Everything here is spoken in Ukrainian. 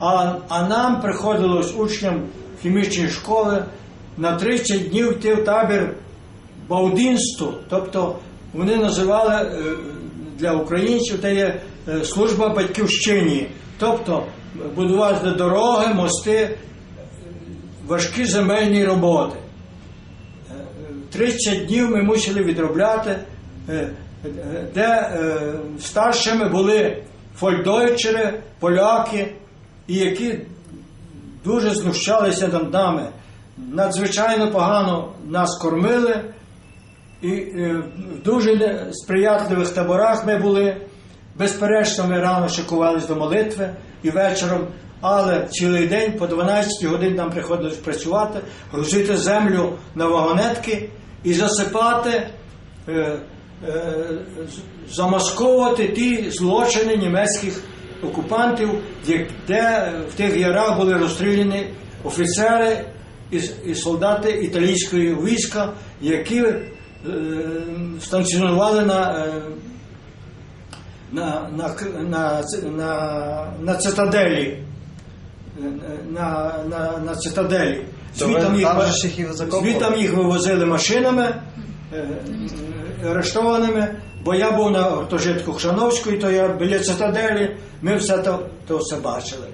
А, а нам приходилось учням хімічної школи на 30 днів йти в табір Баудинсту. Тобто вони називали е, для українців це є е, служба батьківщині. Тобто будувати дороги, мости, е, важкі земельні роботи. Е, 30 днів ми мусили відробляти, де старшими були фольдойчери, поляки, і які дуже знущалися над нами. Надзвичайно погано нас кормили, і е, в дуже сприятливих таборах ми були. Безперечно, ми рано шикувалися до молитви і вечором, але цілий день по 12 годин нам приходилось працювати, грузити землю на вагонетки і засипати, е, е, замасковувати ті злочини німецьких окупантів, де, в тих ярах були розстріляні офіцери і, і солдати італійської війська, які е, станціонували на, е, на, на, на, на, на цитаделі. На, на, на цитаделі. То Звітом їх, їх вивозили машинами арештованими, бо я був на гуртожитку Хшановської, то я біля цитаделі, ми все то, то все бачили.